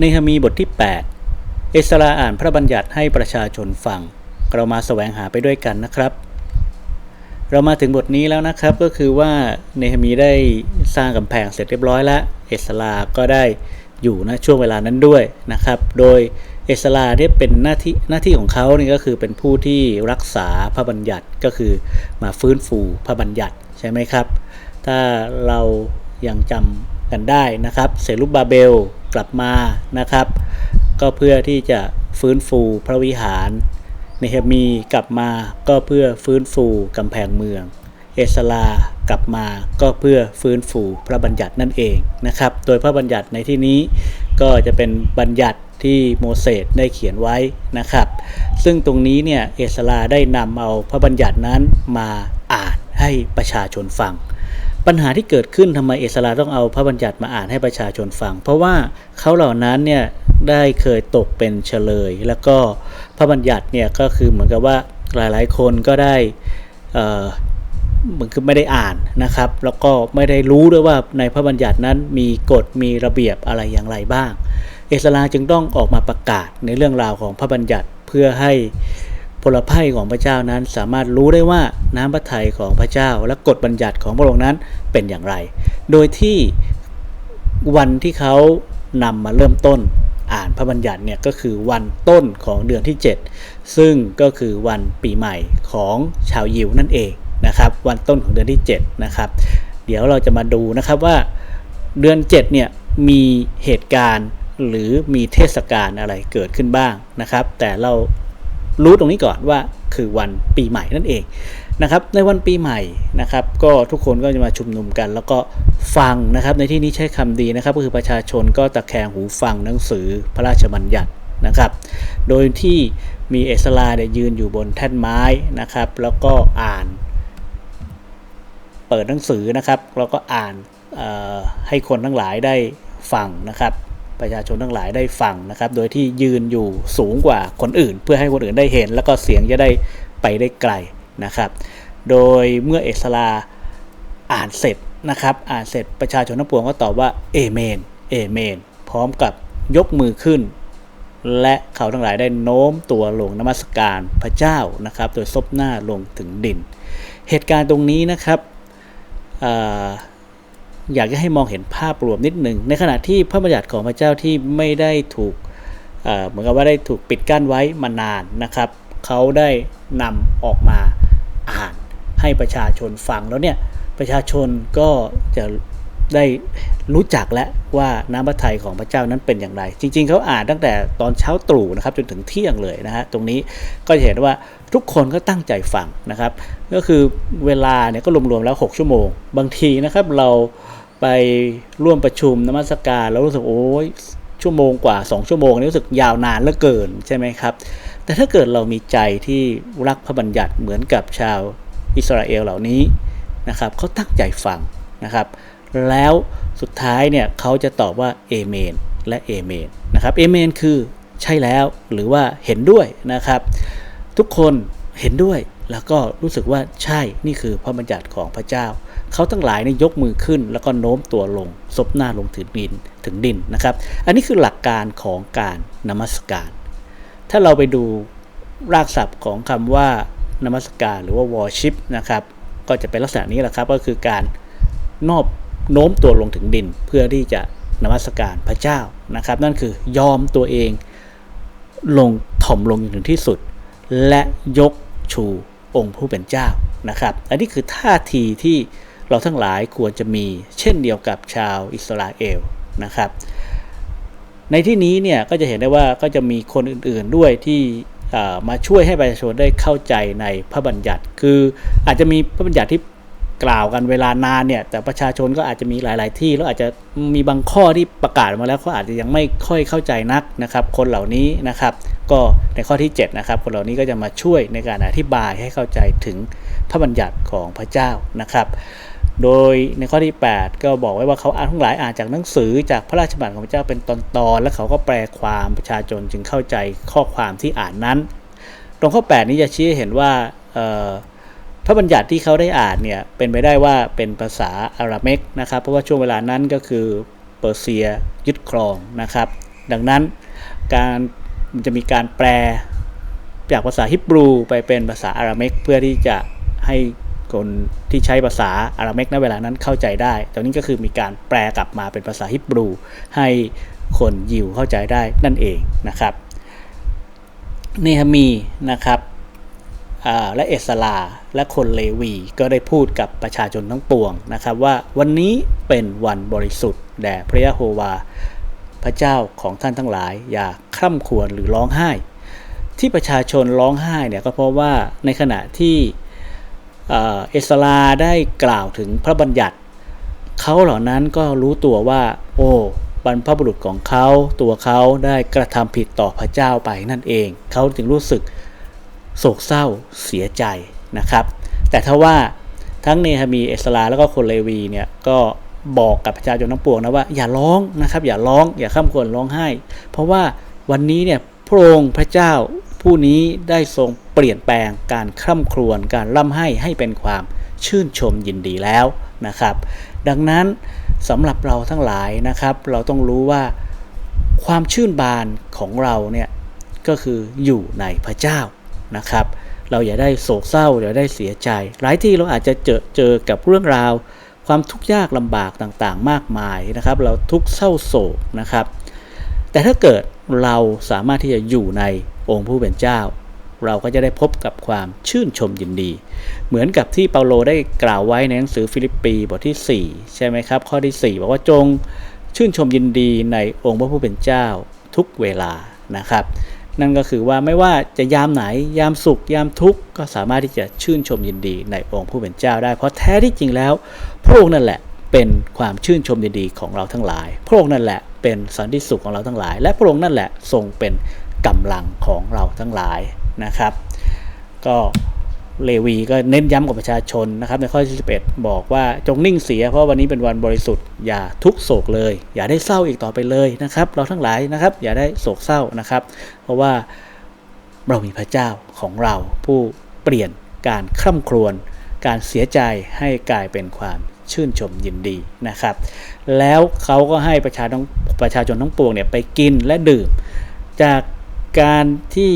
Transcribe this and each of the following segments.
ในฮมีบทที่ 8 เอสราอ่านพระบัญญัติให้ประชาชนฟัง เรามาแสวงหาไปด้วยกันนะครับ เรามาถึงบทนี้แล้วนะครับก็คือว่าเนฮมีได้สร้างกำแพงเสร็จเรียบร้อยแล้ว เอสราก็ได้อยู่ณช่วงเวลานั้นด้วยนะครับ โดยเอสราเนี่ยเป็นหน้าที่หน้าที่ของเขาเนี่ก็คือเป็นผู้ที่รักษาพระบัญญัติก็คือมาฟื้นฟูพระบัญญัติใช่ไหมครับ ถ้าเรายังจำกันได้นะครับ เซรุบบาเบล กลับมานะครับ ก็เพื่อที่จะฟื้นฟูพระวิหารเนเฮมีกลับมาก็เพื่อฟื้นฟูกำแพงเมือง เอสลากลับมาก็เพื่อฟื้นฟูพระบัญญัตินั่นเองนะครับ โดยพระบัญญัติในที่นี้ก็จะเป็นบัญญัติที่โมเสสได้เขียนไว้นะครับ ซึ่งตรงนี้เนี่ยเอสลาได้นำเอาพระบัญญัตินั้นมาอ่านให้ประชาชนฟัง ปัญหาที่เกิดขึ้นทำไมเอสราต้องเอาพระบัญญัติมาอ่านให้ประชาชนฟัง เพราะว่าเขาเหล่านั้นเนี่ยได้เคยตกเป็นเฉลย แล้วก็พระบัญญัติเนี่ยก็คือเหมือนกับว่าหลายๆ คนก็ได้เอ่อเหมือนคือไม่ได้อ่านนะครับ แล้วก็ไม่ได้รู้ด้วยว่าในพระบัญญัตินั้นมีกฎมีระเบียบอะไรอย่างไรบ้าง เอสราจึงต้องออกมาประกาศในเรื่องราวของพระบัญญัติเพื่อให้ พลภัยของพระเจ้านั้นสามารถรู้ได้ว่าน้ำพระทัยของพระเจ้าและกฎบัญญัติของพระองค์นั้นเป็นอย่างไร โดยที่วันที่เขานำมาเริ่มต้นอ่านพระบัญญัติเนี่ยก็คือวันต้นของเดือนที่ 7 ซึ่งก็คือวันปีใหม่ของชาวยิวนั่นเองนะครับ วันต้นของเดือนที่7นะครับ เดี๋ยวเราจะมาดูนะครับว่าเดือน7เนี่ยมีเหตุการณ์หรือมีเทศกาลอะไรเกิดขึ้นบ้างนะครับ แต่เรา รู้ตรงนี้ก่อนว่าคือวันปีใหม่นั่นเองนะครับในวันปีใหม่นะครับก็ทุกคนก็จะมาชุมนุมกัน แล้วก็ฟังนะครับในที่นี้ใช้คำดีนะครับ ก็คือประชาชนก็ตะแคงหูฟังหนังสือพระราชบัญญัตินะครับ โดยที่มีเอสลาเนี่ยยืนอยู่บนแท่นไม้นะครับ แล้วก็อ่าน เปิดหนังสือนะครับ แล้วก็อ่านให้คนทั้งหลายได้ฟังนะครับ ประชาชนทั้งหลายได้ฟังนะครับ โดยที่ยืนอยู่สูงกว่าคนอื่น เพื่อให้คนอื่นได้เห็น แล้วก็เสียงจะได้ไปได้ไกลนะครับ โดยเมื่อเอสลาอ่านเสร็จนะครับ อ่านเสร็จประชาชนทั้งปวงก็ตอบว่าเอเมนเอเมน พร้อมกับยกมือขึ้น และเขาทั้งหลายได้โน้มตัวลงนมัสการพระเจ้านะครับ โดยซบหน้าลงถึงดิน เหตุการณ์ตรงนี้นะครับ อยากจะให้มองเห็นภาพรวมนิดหนึ่งในขณะที่พระบัญญัติของพระเจ้าที่ไม่ได้ถูกเอ่อเหมือนกับว่าได้ถูกปิดกั้นไว้มานานนะครับ เขาได้นำออกมาอ่านให้ประชาชนฟังแล้วเนี่ยประชาชนก็จะ ได้รู้จักแล้วว่าน้ำพระทัยของพระเจ้านั้นเป็นอย่างไร จริง ๆ เขาอ่านตั้งแต่ตอนเช้าตรู่นะครับจนถึงเที่ยงเลยนะฮะตรงนี้ก็เห็นว่าทุกคนก็ตั้งใจฟังนะครับ ก็คือเวลาเนี่ยก็รวมๆแล้ว 6 ชั่วโมง บางทีนะครับเราไปร่วมประชุมนมัสการแล้วรู้สึกโอ้ยชั่วโมงกว่า 2 ชั่วโมงนี่รู้สึกยาวนานเหลือเกินใช่ไหมครับแต่ถ้าเกิดเรามีใจที่รักพระบัญญัติเหมือนกับชาวอิสราเอลเหล่านี้นะครับเขาตั้งใจฟังนะครับ แล้วสุดท้ายเนี่ยเขาจะตอบว่าเอเมนและเอเมนนะครับเอเมนคือใช่แล้วหรือว่าเห็นด้วยนะครับ ทุกคนเห็นด้วยแล้วก็รู้สึกว่าใช่นี่คือพระบัญญัติของพระเจ้า เขาทั้งหลายเนี่ยยกมือขึ้น แล้วก็โน้มตัวลงซบหน้าลงถึงดินถึงดินนะครับ อันนี้คือหลักการของการนมัสการ ถ้าเราไปดูรากศัพท์ของคำว่านมัสการหรือว่า worship นะครับ ก็จะเป็นลักษณะนี้แหละครับ ก็คือการนอบ โน้มตัวลงถึงดินเพื่อที่จะนมัสการพระเจ้านะครับ นั่นคือยอมตัวเองลงถ่อมลงถึงที่สุด และยกชูองค์ผู้เป็นเจ้านะครับ อันนี้คือท่าทีที่เราทั้งหลายควรจะมีเช่นเดียวกับชาวอิสราเอลนะครับ ในที่นี้เนี่ยก็จะเห็นได้ว่าก็จะมีคนอื่นๆด้วยที่มาช่วยให้ประชาชนได้เข้าใจในพระบัญญัติ คืออาจจะมีพระบัญญัติที่ กล่าวกันเวลานานเนี่ย แต่ประชาชนก็อาจจะมีหลาย ๆ ที่แล้วอาจจะมีบางข้อที่ประกาศมาแล้วเขาอาจจะยังไม่ค่อยเข้าใจนักนะครับ คนเหล่านี้นะครับ ก็ในข้อที่7นะครับคนเหล่านี้ก็จะมาช่วยในการอธิบายให้เข้าใจถึงพระบัญญัติของพระเจ้านะครับโดยในข้อที่ 8 ก็บอกไว้ว่าเขาอ่านทั้งหลายอ่านจากหนังสือจากพระราชบัญญัติของพระเจ้าเป็นตอนๆแล้วเขาก็แปลความประชาชนจึงเข้าใจข้อความที่อ่านนั้น ตรงข้อ 8 นี้จะชี้ให้เห็นว่าเอ่อ พระบัญญัติที่เขาได้อ่านเนี่ยเป็นไปได้ว่าเป็นภาษาอารัเมกนะครับ เพราะว่าช่วงเวลานั้นก็คือเปอร์เซียยึดครองนะครับ ดังนั้นการมันจะมีการแปลจากภาษาฮิบรูไปเป็นภาษาอาราเมกเพื่อที่จะให้คนที่ใช้ภาษาอาราเมกณเวลานั้นเข้าใจได้ตรงนี้ก็คือมีการแปลกลับมาเป็นภาษาฮิบรู ให้คนยิวเข้าใจได้นั่นเองนะครับ เนฮามีนะครับ และเอสลา และคนเลวี ก็ได้พูดกับประชาชนทั้งปวงนะครับว่าวันนี้เป็นวันบริสุทธิ์แด่พระยะโฮวา พระเจ้าของท่านทั้งหลาย อย่าคร่ำควรหรือร้องไห้ ที่ประชาชนร้องไห้เนี่ยก็เพราะว่าในขณะที่เอสลาได้กล่าวถึงพระบัญญัติเขาเหล่านั้นก็รู้ตัวว่า โอ้บรรพบุรุษของเขาตัวเขาได้กระทำผิดต่อพระเจ้าไปนั่นเอง เขาจึงรู้สึก โศกเศร้าเสียใจนะครับ แต่ถ้าว่าทั้งเนฮามีเอสลาแล้วก็คนเลวีเนี่ยก็บอกกับประชาชนทั้งปวงนะว่าอย่าร้องนะครับ อย่าร้องอย่าข้ามควรร้องไห้ เพราะว่าวันนี้เนี่ยพระองค์พระเจ้าผู้นี้ได้ทรงเปลี่ยนแปลงการคร่ำครวญการร่ำไห้ให้เป็นความชื่นชมยินดีแล้วนะครับ ดังนั้นสำหรับเราทั้งหลายนะครับ เราต้องรู้ว่าความชื่นบานของเราเนี่ยก็คืออยู่ในพระเจ้า นะครับ เราอย่าได้โศกเศร้าอย่าได้เสียใจ หลายที่เราอาจจะเจอเจอกับเรื่องราว ความทุกข์ยากลำบากต่างๆ มากมายนะครับ เราทุกเศร้าโศกนะครับ แต่ถ้าเกิดเราสามารถที่จะอยู่ในองค์ผู้เป็นเจ้า เราก็จะได้พบกับความชื่นชมยินดี เหมือนกับที่เปาโลได้กล่าวไว้ในหนังสือฟิลิปปีบทที่ 4 ใช่ไหมครับ ข้อที่ 4 บอกว่าจงชื่นชมยินดีในองค์พระผู้เป็นเจ้าทุกเวลานะครับ นั่นก็คือว่าไม่ว่าจะยามไหนยามสุข ยามทุกข์ก็สามารถที่จะชื่นชมยินดีในองค์ผู้เป็นเจ้าได้ เพราะแท้ที่จริงแล้ว พระองค์นั่นแหละเป็นความชื่นชมยินดีของเราทั้งหลาย พระองค์นั่นแหละเป็นสันติสุขของเราทั้งหลาย และพระองค์นั่นแหละทรงเป็นกำลังของเราทั้งหลายนะครับ ก็ เลวีก็เน้นย้ำกับประชาชนนะครับ ในข้อที่11 บอกว่าจงนิ่งเสีย เพราะวันนี้เป็นวันบริสุทธิ์อย่าทุกโศกเลย อย่าได้เศร้าอีกต่อไปเลยนะครับ เราทั้งหลายนะครับ อย่าได้โศกเศร้านะครับ เพราะว่าเรามีพระเจ้าของเราผู้เปลี่ยนการคร่ำครวญการเสียใจให้กลายเป็นความชื่นชมยินดีนะครับ แล้วเขาก็ให้ประชาประชาชนทั้งปวงเนี่ยไปกินและดื่ม จากการที่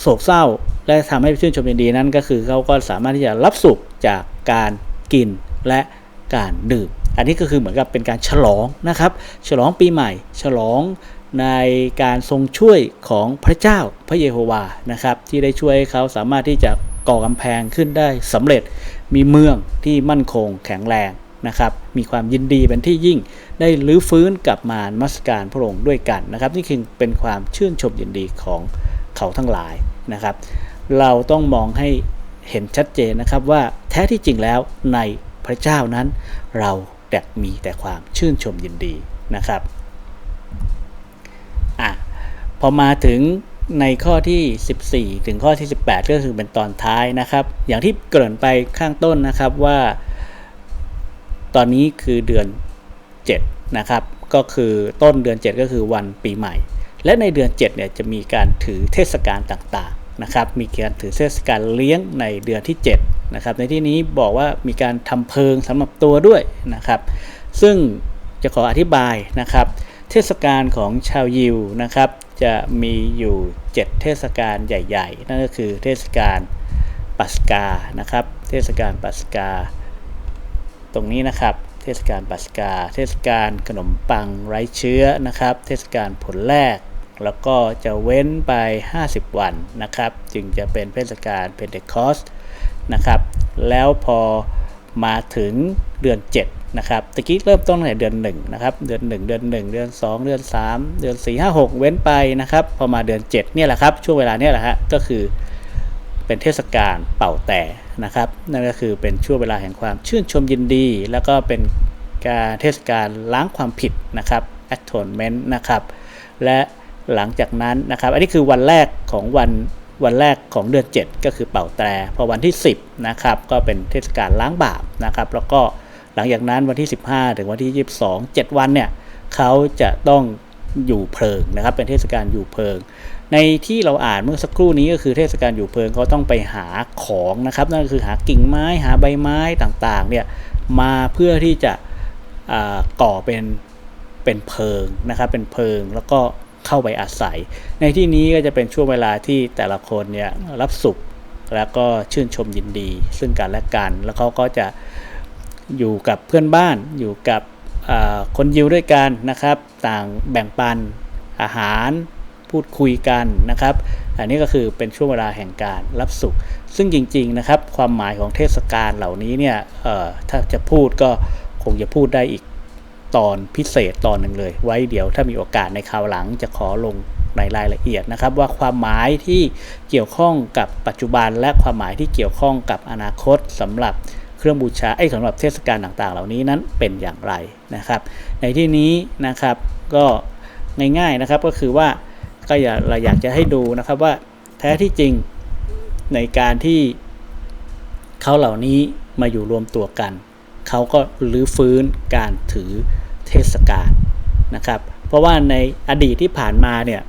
โศกเศร้า และทำให้ชื่นชมยินดีนั้นก็คือเขาก็สามารถที่จะรับสุขจากการกินและการดื่ม อันนี้ก็คือเหมือนกับเป็นการฉลองนะครับ ฉลองปีใหม่ ฉลองในการทรงช่วยของพระเจ้าพระเยโฮวานะครับ ที่ได้ช่วยเขาสามารถที่จะก่อกำแพงขึ้นได้สำเร็จ มีเมืองที่มั่นคงแข็งแรงนะครับ มีความยินดีเป็นที่ยิ่ง ได้ลื้อฟื้นกลับมามัสการพระองค์ด้วยกันนะครับ นี่คือเป็นความชื่นชมยินดีของเขาทั้งหลายนะครับ เราต้องมองให้เห็นชัดเจนนะครับว่าแท้ที่จริงแล้วในพระเจ้านั้น เราแต่มีแต่ความชื่นชมยินดีนะครับอะพอมาถึงในข้อที่ 14 ถึงข้อที่ 18 ก็คือเป็นตอนท้ายนะครับ อย่างที่เกริ่นไปข้างต้นนะครับว่า ตอนนี้คือเดือน 7 นะครับ ก็คือต้นเดือน 7 ก็คือวันปีใหม่ และในเดือน 7 เนี่ยจะมีการถือเทศกาลต่าง นะครับมีการถือเทศกาลเลี้ยงในเดือนที่7นะครับในที่นี้บอกว่ามีการทำเพิงสำหรับตัวด้วยนะครับ ซึ่งจะขออธิบายนะครับ เทศกาลของชาวยิวนะครับ จะมีอยู่ 7 เทศกาลใหญ่ ๆ นั่นก็คือเทศกาลปัสกานะครับ เทศกาลปัสกา ตรงนี้นะครับ เทศกาลปัสกา เทศกาลขนมปังไร้เชื้อนะครับ เทศกาลผลแรก แล้วก็จะเว้นไป 50 วันนะครับ จึงจะเป็นเทศกาลเพนเทคอสนะครับ แล้วพอมาถึงเดือน 7 นะครับตะกี้เริ่มต้นตั้งแต่เดือน1นะครับ เดือน 1 เดือน 1 เดือน 2 เดือน 3 เดือน 4 5 6 เว้นไปนะครับ พอมาเดือน 7 เนี่ยแหละครับ ช่วงเวลาเนี่ยแหละฮะ ก็คือเป็นเทศกาลเป่าแต่นะครับ นั่นก็คือเป็นช่วงเวลาแห่งความชื่นชมยินดี แล้วก็เป็นการเทศกาลล้างความผิดนะครับ atonement นะครับ และ หลังจากนั้นนะครับอันนี้คือวันแรกของวันวันแรกของเดือน 7 ก็คือเป่าแตรพอวันที่ 10นะครับก็เป็นเทศกาลล้างบาปนะครับแล้วก็หลังจากนั้นวันที่ 15 ถึงวันที่ 22 7 วันเนี่ยเขาจะต้องอยู่เพลิงนะครับเป็นเทศกาลอยู่เพลิง ในที่เราอ่านเมื่อสักครู่นี้ก็คือเทศกาลอยู่เพลิงเขาต้องไปหาของนะครับนั่นก็คือหากิ่งไม้หาใบไม้ต่างๆเนี่ยมาเพื่อที่จะก่อเป็นเป็นเพลิงนะครับเป็นเพลิงแล้วก็ เข้าไปอาศัย ในที่นี้ก็จะเป็นช่วงเวลาที่แต่ละคนเนี่ยรับสุขแล้วก็ชื่นชมยินดี ซึ่งกันและกัน แล้วเขาก็จะอยู่กับเพื่อนบ้านอยู่กับคนยิวด้วยกันนะครับ ต่างแบ่งปันอาหารพูดคุยกันนะครับ อันนี้ก็คือเป็นช่วงเวลาแห่งการรับสุข ซึ่งจริงๆนะครับ ความหมายของเทศกาลเหล่านี้เนี่ยถ้าจะพูดก็คงจะพูดได้อีก ตอนพิเศษตอนหนึ่งเลย ไว้เดี๋ยวถ้ามีโอกาสในคราวหลังจะขอลงในรายละเอียดนะครับว่าความหมายที่เกี่ยวข้องกับปัจจุบัน และความหมายที่เกี่ยวข้องกับอนาคตสำหรับเครื่องบูชาไอ้สำหรับเทศกาลต่างๆ เหล่านี้นั้นเป็นอย่างไรนะครับ ในที่นี้นะครับก็ง่ายๆนะครับก็คือว่าก็อยากเราอยากจะให้ดูนะครับว่าแท้ที่จริงในการที่เขาเหล่านี้มาอยู่รวมตัวกัน เขาก็รื้อฟื้นการถือเทศกาลนะครับ เพราะว่าในอดีตที่ผ่านมาเนี่ย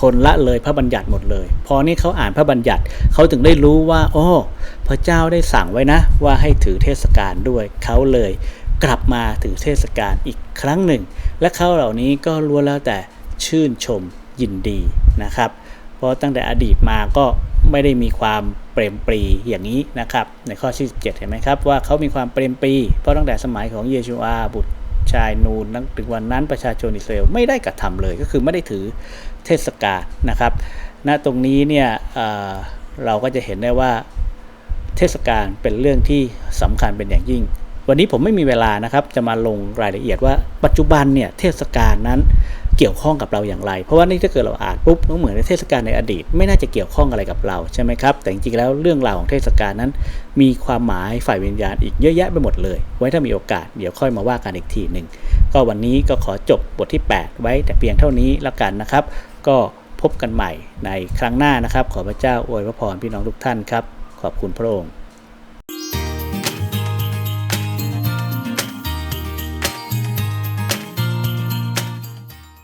คนละเลยพระบัญญัติหมดเลย พอนี่เขาอ่านพระบัญญัติเขาถึงได้รู้ว่าโอ้พระเจ้าได้สั่งไว้นะ ว่าให้ถือเทศกาลด้วยเขาเลยกลับมาถือเทศกาลอีกครั้งหนึ่ง และเขาเหล่านี้ก็ล้วนแล้วแต่ชื่นชมยินดีนะครับ เพราะตั้งแต่อดีตมาก็ไม่ได้มีความ เปรมปรีอย่างนี้นะครับ ในข้อที่17 เห็นไหมครับว่าเขามีความเปรมปรี เพราะตั้งแต่สมัยของเยชูอาบุตรชายนูนตั้งถึงวันนั้นประชาชนอิสราเอลไม่ได้กระทำเลยก็คือไม่ได้ถือเทศกาลนะครับณตรงนี้เนี่ยเเราก็จะเห็นได้ว่าเทศกาลเป็นเรื่องที่สำคัญเป็นอย่างยิ่ง วันนี้ผมไม่มีเวลานะครับ จะมาลงรายละเอียดว่าปัจจุบันเนี่ยเทศกาลนั้น เกี่ยวข้องกับเราอย่างไร เพราะว่านี่ถ้าเกิดเราอ่านปุ๊บก็เหมือนในเทศกาลในอดีต ไม่น่าจะเกี่ยวข้องอะไรกับเราใช่ไหมครับแต่จริงๆแล้วเรื่องราวของเทศกาลนั้น มีความหมายฝ่ายวิญญาณอีกเยอะแยะไปหมดเลย ไว้ถ้ามีโอกาสเดี๋ยวค่อยมาว่ากันอีกทีหนึ่งก็วันนี้ก็ขอจบบทที่ 8 ไว้แต่เพียงเท่านี้แล้วกันนะครับ ก็พบกันใหม่ในครั้งหน้านะครับ ขอพระเจ้าอวยพระพรพี่น้องทุกท่านครับขอบคุณพระองค์